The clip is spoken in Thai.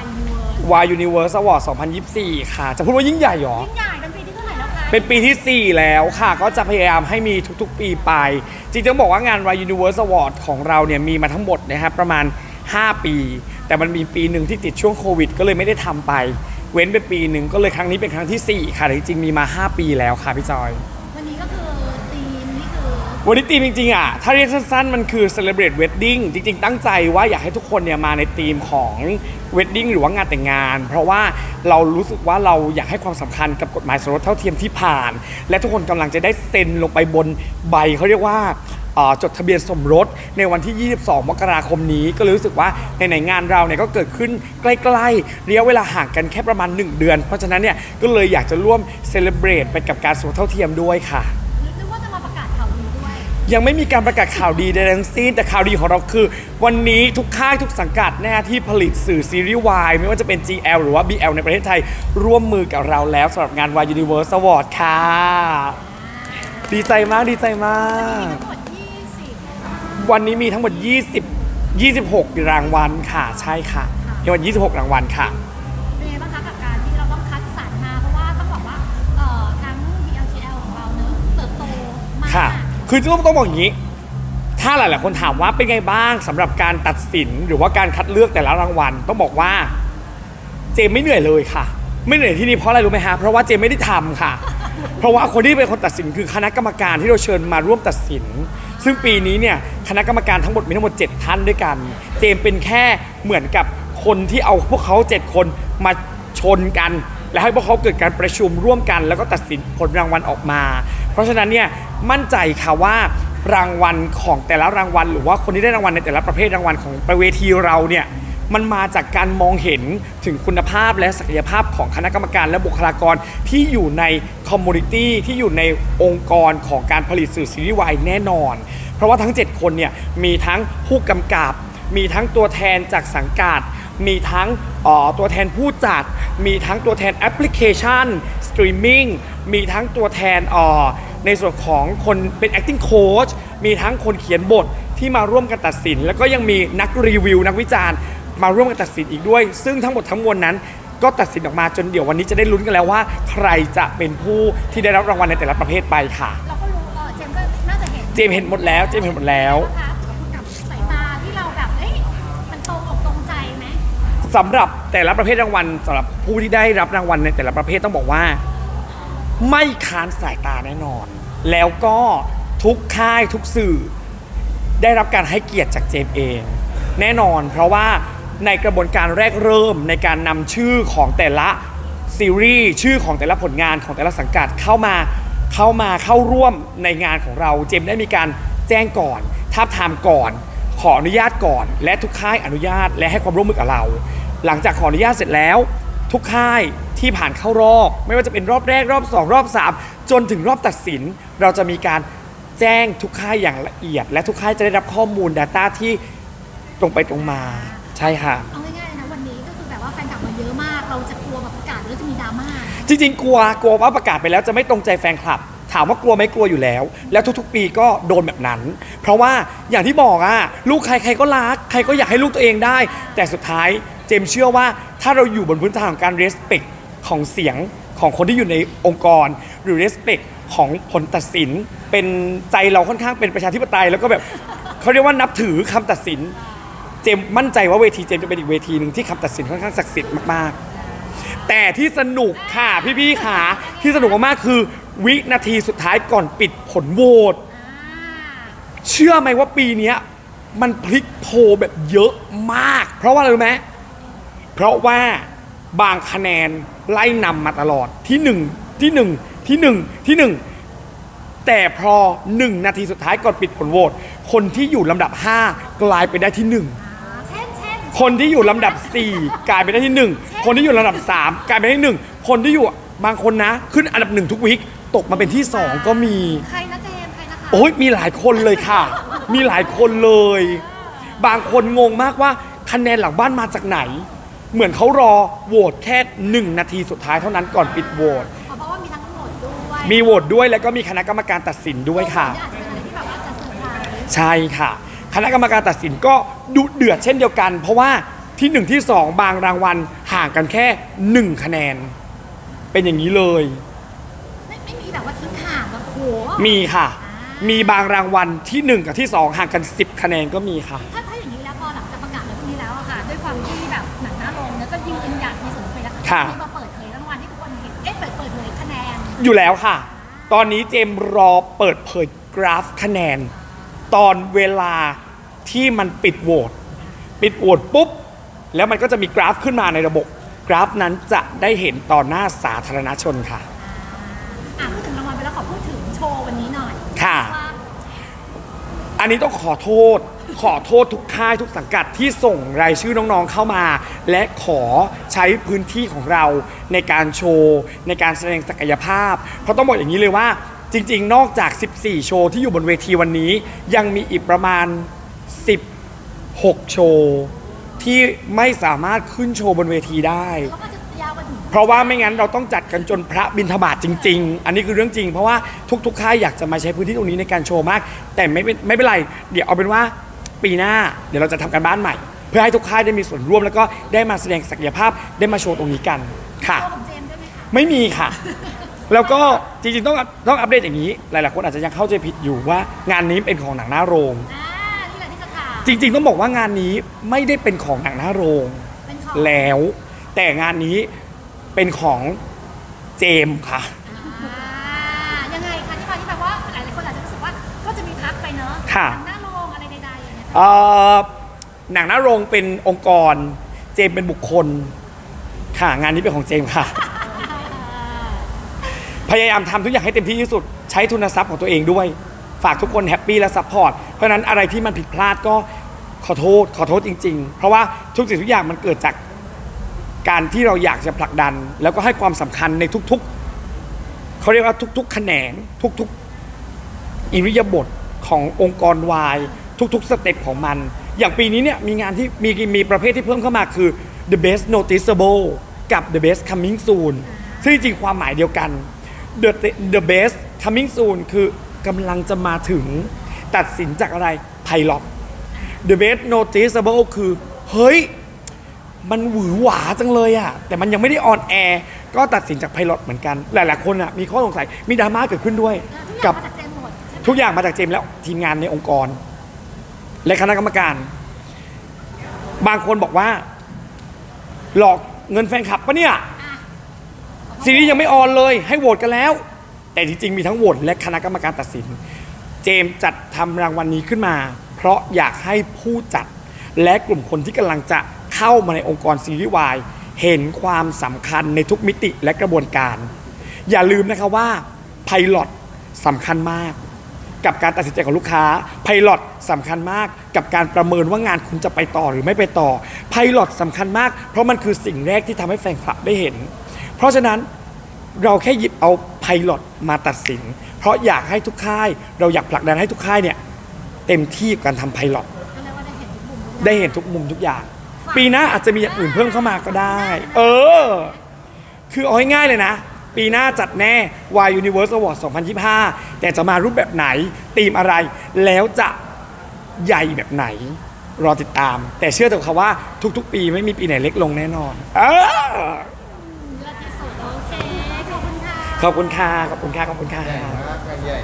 Y Universe Y Universe Award 2024 ค่ะ จะพูดว่ายิ่งใหญ่หรอ ยิ่งใหญ่เป็นปีที่เท่าไหร่แล้วคะเป็นปีที่ 4 แล้วค่ะ ก็จะพยายามให้มีทุกๆ ปีไป จริงๆต้องบอกว่างาน Y Universe Award ของเราเนี่ยมีมาทั้งหมดนะครับประมาณ 5 ปี แต่มันมีปีหนึ่งที่ติดช่วงโควิด ก็เลยไม่ได้ทำไป เว้นไปปีหนึ่งก็เลยครั้งนี้เป็นครั้งทีสี่4 ค่ะแต่จริงๆมีมา 5 ปีแล้วค่ะพี่จอย วันนี้ก็คือธีมนี่คือ วันนี้ธีมจริงๆอะ ถ้าเรียกสั้นๆ มันคือ celebrate wedding จริง ๆ ตั้งใจว่าอยากให้ทุกคนเนี่ยมาในธีมของ wedding หรือว่างานแต่งงาน เพราะว่าเรารู้สึกว่าเราอยากให้ความสำคัญกับกฎหมายสมรสเท่าเทียมที่ผ่าน และทุกคนกำลังจะได้เซ็นลงไปบนใบเขาเรียกว่าจดทะเบียนสมรสในวันที่ 22 มกราคมนี้ ก็เลยรู้สึกว่าในไหนงานเราเนี่ยก็เกิดขึ้นใกล้ๆระยะเวลาห่างกันแค่ประมาณ 1 เดือน เพราะฉะนั้นเนี่ยก็เลยอยากจะร่วม celebrate ไปกับการสมรสเท่าเทียมด้วยค่ะ ยังไม่มีการประกาศข่าวดีใดทั้งสิ้นแต่ข่าวดีของเราคือ วันนี้ทุกค่ายทุกสังกัดนะฮะที่ผลิตสื่อซีรีส์วายไม่ว่าจะเป็น GL หรือว่า BL ในประเทศไทย ร่วมมือกับเราแล้วสำหรับงาน Y Universe Award ค่ะ ดีใจมากดีใจมาก วันนี้มีทั้งหมด 20 26 รางวัลค่ะ ใช่ค่ะมีวัน 26 รางวัลค่ะ คือต้องต้องบอกอย่างนี้ ถ้าหลาย ๆ คนถามว่าเป็นไงบ้างสำหรับการตัดสินหรือว่าการคัดเลือกแต่ละรางวัล ต้องบอกว่า เจมไม่เหนื่อยเลยค่ะ ไม่เหนื่อยที่นี่เพราะอะไรรู้ไหมฮะเพราะว่าเจมไม่ได้ทำค่ะ เพราะว่าคนที่เป็นคนตัดสินคือคณะกรรมการที่เราเชิญมาร่วมตัดสิน ซึ่งปีนี้เนี่ยคณะกรรมการทั้งหมดมีทั้งหมด 7 ท่านด้วยกัน เจมเป็นแค่เหมือนกับคนที่เอาพวกเขา 7 คนมาชนกันและให้พวกเขาเกิดการประชุมร่วมกัน แล้วก็ตัดสินผลรางวัลออกมา ราะฉะนั้นเนี่ยมั่นใจค่ะว่ารางวัลของแต่ละรางวัล หรือว่าคนที่ได้รางวัลในแต่ละประเภทรางวัลของประเวทีเราเนี่ยมันมาจากการมองเห็นถึงคุณภาพและศักยภาพของคณะกรรมการและบุคลากรที่อยู่ในคอมมูนิตี้ที่อยู่ในองค์กรของการผลิตสื่อซีรีส์วายแน่นอน เพราะว่าทั้ง 7 คนเนี่ยมีทั้งผู้กำกับ มีทั้งตัวแทนจากสังกัด มีทั้งออตัวแทนผู้จัด มีทั้งตัวแทนแอปพลิเคชันสตรีมมิ่งมีทั้งตัวแทนออ ในส่วนของคนเป็น acting coach มีทั้งคนเขียนบทที่มาร่วมกันตัดสิน แล้วก็ยังมีนักรีวิว นักวิจารณ์ มาร่วมกันตัดสินอีกด้วย ซึ่งทั้งหมดทั้งมวลนั้น ก็ตัดสินออกมาจนเดี๋ยววันนี้จะได้ลุ้นกันแล้วว่า ใครจะเป็นผู้ที่ได้รับรางวัลในแต่ละประเภทไปค่ะ เราก็รู้เออเจมส์ก็น่าจะเห็นเจมส์เห็นหมดแล้วเจมส์เห็นหมดแล้ว นะคะกับสายตาที่เราแบบเอ้ยมันตรงอกตรงใจไหม สำหรับแต่ละประเภทรางวัลสำหรับผู้ที่ได้รับรางวัลในแต่ละประเภทต้องบอกว่า ไม่ค้านสายตาแน่นอน แล้วก็ทุกค่ายทุกสื่อ ได้รับการให้เกียรติจากเจมเอง แน่นอน เพราะว่าในกระบวนการแรกเริ่มในการนำชื่อของแต่ละซีรีส์ชื่อของแต่ละผลงานของแต่ละสังกัดเข้ามาเข้ามาเข้าร่วมในงานของเรา เจมได้มีการแจ้งก่อนทับทามก่อน ขออนุญาตก่อน และทุกค่ายอนุญาตและให้ความร่วมมือกับเรา หลังจากขออนุญาตเสร็จแล้ว ทุกค่ายที่ผ่านเข้ารอบ ไม่ว่าจะเป็นรอบแรกรอบ 2 รอบ 3 จนถึงรอบตัดสิน เราจะมีการแจ้งทุกค่ายอย่างละเอียด และทุกค่ายจะได้รับข้อมูล Data ที่ตรงไปตรงมาใช่ค่ะ เอาง่ายๆนะวันนี้ก็คือแบบว่าแฟนคลับมาเยอะมาก เราจะกลัวแบบประกาศแล้วจะมีดราม่าจริงๆ กลัวกลัวว่าประกาศไปแล้วจะไม่ตรงใจแฟนคลับ ถามว่ากลัวไหมกลัวอยู่แล้ว แล้วทุกๆ ปีก็โดนแบบนั้น เพราะว่าอย่างที่บอกอะลูกใครใครก็รัก ใครก็อยากให้ลูกตัวเองได้ แต่สุดท้ายเจมส์เชื่อว่า ถ้าเราอยู่บนพื้นฐานของการ respect ของเสียงของคนที่อยู่ในองค์กร หรือ respect ของผลตัดสิน เป็นใจเราค่อนข้างเป็นประชาธิปไตย แล้วก็แบบเขาเรียกว่านับถือคำตัดสิน เจมมั่นใจว่าเวทีเจมจะเป็นอีกเวทีหนึ่งที่คำตัดสินค่อนข้างศักดิ์สิทธิ์มากๆ แต่ที่สนุกค่ะพี่ๆค่ะที่สนุกมากๆคือ วินาทีสุดท้ายก่อนปิดผลโหวตเชื่อไหมว่าปีนี้มันพลิกโพแบบเยอะมาก เพราะว่าอะไรรู้ไหม เพราะว่าบางคะแนนไล่นำมาตลอดที่หนึ่งที่หนึ่งที่หนึ่งที่หนึ่งแต่พอหนึ่งนาทีสุดท้ายก่อนปิดผลโหวตคนที่อยู่ลำดับ 5 กลายไปได้ที่หนึ่งอ่าเช่นเช่นคนที่อยู่ลำดับ 4 กลายไปได้ที่1คนที่อยู่ลำดับ 3 กลายไปได้ที่1คนที่อยู่บางคนนะ ขึ้นอันดับหนึ่งทุกวิกตกมาเป็นที่ 2 ก็มี ใครนะเจมส์ใครนะคะโอ้ยมีหลายคนเลยค่ะ มีหลายคนเลย บางคนงงมากว่าคะแนนหลังบ้านมาจากไหน เหมือนเขารอโหวตแค่ 1 นาทีสุดท้ายเท่านั้นก่อนปิดโหวตเพราะว่ามีทั้งหมดด้วยมีโหวตด้วยแล้วก็มีคณะกรรมการตัดสินด้วยค่ะ อาจจะเป็นอะไรที่แบบว่าจะเซอร์ไพรส์ใช่ค่ะ คณะกรรมการตัดสินก็ดุเดือดเช่นเดียวกัน เพราะว่าที่หนึ่งที่สองบางรางวัลห่างกันแค่หนึ่งคะแนน เป็นอย่างนี้เลย ไม่ไม่มีแบบว่าทิ้งห่างแบบโอ้โหมีค่ะ มีบางรางวัลที่หนึ่งกับที่สองห่างกัน 10 คะแนนก็มีค่ะ ถ้า ค่ะมีมาเปิดเผยรางวัลที่ทุกคนเห็นเอ๊ะเปิดเปิดเผยคะแนนอยู่แล้วค่ะ ตอนนี้เจมส์รอเปิดเผยกราฟคะแนน ตอนเวลาที่มันปิดโหวตปิดโหวตปุ๊บ แล้วมันก็จะมีกราฟขึ้นมาในระบบ กราฟนั้นจะได้เห็นต่อหน้าสาธารณชนค่ะ อะพูดถึงรางวัลไปแล้วขอพูดถึงโชว์วันนี้หน่อยค่ะ ว่าอันนี้ต้องขอโทษ ขอโทษทุกค่ายทุกสังกัดที่ส่งรายชื่อน้องๆเข้ามา และขอใช้พื้นที่ของเราในการโชว์ในการแสดงศักยภาพ เพราะต้องบอกอย่างนี้เลยว่า จริง ๆ นอกจาก 14 โชว์ที่อยู่บนเวทีวันนี้ ยังมีอีกประมาณ 16 โชว์ที่ไม่สามารถขึ้นโชว์บนเวทีได้ แล้วก็จะยาวไปถึงเพราะว่าไม่งั้นเราต้องจัดกันจนพระบิณฑบาตจริง ๆ อันนี้คือเรื่องจริง เพราะว่าทุกๆค่ายอยากจะมาใช้พื้นที่ตรงนี้ในการโชว์มาก แต่ไม่เป็นไม่เป็นไร เดี๋ยวเอาเป็นว่า ปีหน้าเดี๋ยวเราจะทำการบ้านใหม่ เพื่อให้ทุกค่ายได้มีส่วนร่วมแล้วก็ได้มาแสดงศักยภาพได้มาโชว์ตรงนี้กันค่ะโชว์ของเจมส์ด้วยไหมคะไม่มีค่ะ แล้วก็จริงๆต้องต้องอัปเดตอย่างนี้ หลายๆคนอาจจะยังเข้าใจผิดอยู่ว่างานนี้เป็นของหนังหน้าโรง อ่านี่แหละที่จะถามจริง ๆ ต้องบอกว่างานนี้ไม่ได้เป็นของหนังหน้าโรง เป็นของแล้ว แต่งานนี้เป็นของเจมส์ค่ะ อ่ายังไงคะที่มาที่แบบว่าหลายๆคนอาจจะรู้สึกว่าก็จะมีพักไปเนอะค่ะหนังหน้า หนังหน้าโรงเป็นองค์กร เจมเป็นบุคคล ค่ะงานนี้เป็นของเจมค่ะ พยายามทำทุกอย่างให้เต็มที่ที่สุด ใช้ทุนทรัพย์ของตัวเองด้วย ฝากทุกคนแฮปปี้และซัพพอร์ต เพราะฉะนั้นอะไรที่มันผิดพลาดก็ขอโทษ ขอโทษจริง ๆ เพราะว่าทุกสิ่งทุกอย่างมันเกิดจากการที่เราอยากจะผลักดัน แล้วก็ให้ความสำคัญในทุกๆ เขาเรียกว่าทุกๆ แขนงทุกๆ อิริยาบถขององค์กรวาย ทุกๆสเต็ปของมัน อย่างปีนี้เนี่ยมีงานที่มีมีประเภทที่เพิ่มเข้ามาคือ the best noticeable กับ the best coming soon ซึ่งจริงๆความหมายเดียวกัน the the best coming soon คือกำลังจะมาถึงตัดสินจากอะไร pilot the best noticeable คือ เฮ้ย มันหวือหวาจังเลยอะแต่มันยังไม่ได้ออนแอร์ก็ตัดสินจากไพลอตเหมือนกัน หลายๆคนอะมีข้อสงสัยมีดราม่าเกิดขึ้นด้วยทุกักอย่างมาจากเจมส์หมดใช่ไหมทุกอย่างมาจากเจมส์แล้วทีมงานในองค์กร และคณะกรรมการ บางคนบอกว่า หลอกเงินแฟนคลับปะเนี่ยอะซีรีส์ยังไม่ออนเลย ให้โหวตกันแล้ว แต่จริงๆมีทั้งโหวตและคณะกรรมการตัดสิน เจมส์จัดทำรางวัลนี้ขึ้นมา เพราะอยากให้ผู้จัดและกลุ่มคนที่กำลังจะเข้ามาในองค์กรซีรีส์วายเห็นความสำคัญในทุกมิติและกระบวนการ อย่าลืมนะคะว่าไพลอตสำคัญมาก กับการตัดสินใจของลูกค้าไพลอตสำคัญมากกับการประเมินว่างานคุณจะไปต่อหรือไม่ไปต่อไพลอตสำคัญมาก เพราะมันคือสิ่งแรกที่ทำให้แฟนคลับได้เห็น เพราะฉะนั้นเราแค่หยิบเอาไพลอตมาตัดสิน เพราะอยากให้ทุกค่าย เราอยากผลักดันให้ทุกค่ายเนี่ยเต็มที่กับการทำไพลอตก็เรียกว่าได้เห็นทุกมุมทุกได้เห็นทุกมุมทุกอย่าง ปีหน้าอาจจะมีอย่างอื่นเพิ่มเข้ามาก็ได้ เออ คือเอาง่ายๆเลยนะ ปีหน้าจัดแน่ Y Universe Award 2025 แต่จะมารูปแบบไหนธีมอะไร แล้วจะใหญ่แบบไหน รอติดตาม แต่เชื่อเถอะค่ะว่าทุกๆ ปีไม่มีปีไหนเล็กลงแน่นอนเออเลิศที่สุดโอเค ขอบคุณค่ะ ขอบคุณค่ะ ขอบคุณค่ะ ขอบคุณค่ะ ใหญ่มากงานใหญ่